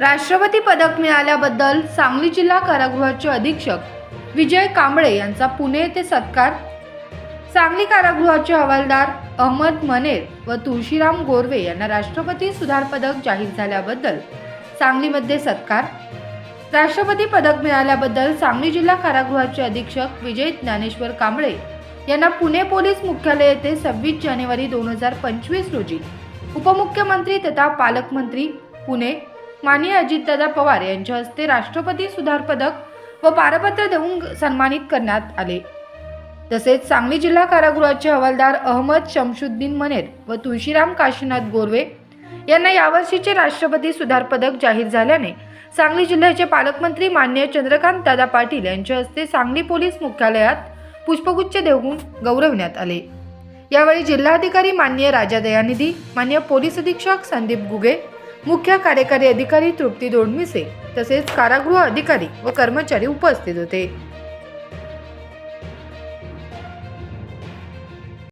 राष्ट्रपती पदक मिळाल्याबद्दल सांगली जिल्हा कारागृहाचे अधीक्षक विजय कांबळे यांचा पुणे येथे सत्कार. सांगली कारागृहाचे हवालदार अहमद मनेर व तुळशीराम गोरवे यांना राष्ट्रपती सुधार पदक जाहीर झाल्याबद्दल सांगलीमध्ये सत्कार. राष्ट्रपती पदक मिळाल्याबद्दल सांगली जिल्हा कारागृहाचे अधीक्षक विजय ज्ञानेश्वर कांबळे यांना पुणे पोलीस मुख्यालय येथे सव्वीस जानेवारी दोन हजार पंचवीस रोजी उपमुख्यमंत्री तथा पालकमंत्री पुणे माननीय अजितदादा पवार यांच्या हस्ते राष्ट्रपती सुधार पदक व पारपत्र देऊन सन्मानित करण्यात आले. तसेच सांगली जिल्हा कारागृहाचे हवालदार अहमद शमशुद्दीन मनेर व तुळशीराम काशीनाथ गोरवे यांना यावर्षीचे राष्ट्रपती सुधार पदक जाहीर झाल्याने सांगली जिल्ह्याचे पालकमंत्री मान्य चंद्रकांत दादा पाटील यांच्या हस्ते सांगली पोलीस मुख्यालयात पुष्पगुच्छ देऊन गौरवण्यात आले. यावेळी जिल्हाधिकारी मान्य राजा दयानिधी मान्य पोलीस अधीक्षक संदीप गुगे मुख्य कार्यकारी अधिकारी तृप्ती दोडमिसे तसेच कारागृह अधिकारी व कर्मचारी उपस्थित होते.